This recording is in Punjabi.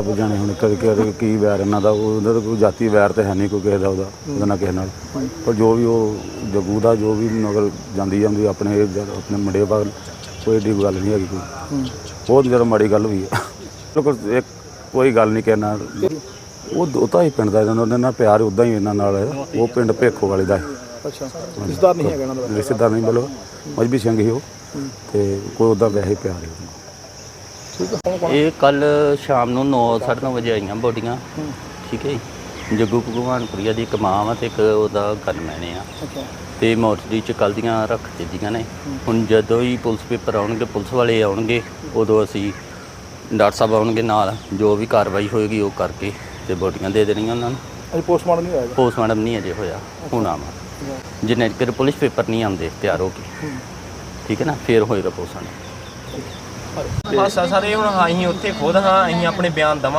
ਰੱਬ ਜਾਣੇ ਹੁਣ ਕਦੇ ਕਦੇ ਕੀ ਵੈਰ ਇਹਨਾਂ ਦਾ ਉਹ- ਉਹਦਾ ਤਾਂ ਕੋਈ ਜਾਤੀ ਵੈਰ ਤੇ ਹੈ ਨਹੀਂ ਕੋਈ ਕਿਸੇ ਦਾ ਉਹਦਾ ਉਹਦਾ ਨਾ ਕਿਸੇ ਨਾਲ। ਪਰ ਜੋ ਵੀ ਉਹ ਜਗੂ ਦਾ ਜੋ ਵੀ ਨਗਰ ਜਾਂਦੀ ਜਾਂਦੀ ਆਪਣੇ ਜਦ ਆਪਣੇ ਮੁੰਡੇ ਬਾਗ ਕੋਈ ਏਡੀ ਗੱਲ ਨਹੀਂ ਹੈਗੀ ਕੋਈ। ਬਹੁਤ ਜ਼ਿਆਦਾ ਮਾੜੀ ਗੱਲ ਹੋਈ ਹੈ ਬਿਲਕੁਲ ਇੱਕ ਕੋਈ ਗੱਲ ਨਹੀਂ ਕਹਿਣਾ ਉਹ ਉਹ ਤਾਂ ਹੀ ਪਿੰਡ ਦਾ ਇਹਨਾਂ ਉਹਨਾਂ ਨਾਲ ਪਿਆਰ ਉਦਾਂ ਹੀ ਇਹਨਾਂ ਨਾਲ ਹੈ। ਉਹ ਪਿੰਡ ਭੇਖੋ ਵਾਲੇ ਦਾ ਹੈ। ਅੱਛਾ। ਰਿਸ਼ਤੇਦਾਰ ਨਹੀਂ ਹੈਗਾ ਇਹਨਾਂ ਦਾ। ਰਿਸ਼ਤੇਦਾਰ ਨਹੀਂ ਬਲੋ ਮਜਬੀ ਸਿੰਘ ਹੀ ਉਹ। ਤੇ ਕੋਈ ਉਹਦਾ ਵੈਸੇ ਪਿਆਰ ਹੈ ਉਹਨੂੰ। ਠੀਕ ਹੈ ਇਹ ਕੱਲ ਸ਼ਾਮ ਨੂੰ 9:30 ਵਜੇ ਆਈਆਂ ਬੋਡੀਆਂ। ਠੀਕ ਹੈ ਜੀ। ਜੱਗੂ ਭਗਵਾਨਪੁਰੀਆ ਦੀ ਇੱਕ ਮਾਂ ਵਾ ਤੇ ਇੱਕ ਉਹਦਾ ਗਨਮੈਨ ਆ। ਅੱਛਾ। ਤੇ ਮੋਰਚਰੀ ਚ ਕੱਲ੍ਹ ਦੀਆਂ ਰੱਖ ਦਿੱਤੀਆਂ ਨੇ। ਹੁਣ ਜਦੋਂ ਹੀ ਪੁਲਿਸ ਪੇਪਰ ਆਉਣਗੇ ਪੁਲਿਸ ਵਾਲੇ ਆਉਣਗੇ ਉਦੋਂ ਅਸੀਂ ਡਾਕਟਰ ਸਾਹਿਬ ਆਉਣਗੇ ਨਾਲ। ਜੋ ਵੀ ਕਾਰਵਾਈ ਹੋਏਗੀ ਉਹ ਕਰਕੇ ਤੇ ਬੋਡੀਆਂ ਦੇ ਦੇਣੀਆਂ ਉਹਨਾਂ ਨੂੰ। ਅਜੇ ਪੋਸਟਮਾਰਟਮ ਨਹੀਂ ਹੋਇਆ। ਪੋਸਟਮਾਰਟਮ ਨਹੀਂ ਅਜੇ ਹੋਇਆ। ਹੁਣ ਆਵਾ। ਜਿੰਨੇ ਚਿਰ ਪੁਲਿਸ ਪੇਪਰ ਨਹੀਂ ਆਉਂਦੇ ਤਿਆਰ ਹੋ ਕੇ। ਠੀਕ ਹੈ ਨਾ? ਫੇਰ ਹੋਏਗਾ ਪੋਸਟਮਾਰਟਮ। ਹਾਸਾ ਸਾਰੇ ਹੁਣ ਅਸੀਂ ਉੱਥੇ ਖੁਦ ਹਾਂ ਅਸੀਂ ਆਪਣੇ ਬਿਆਨ ਦਵਾਂ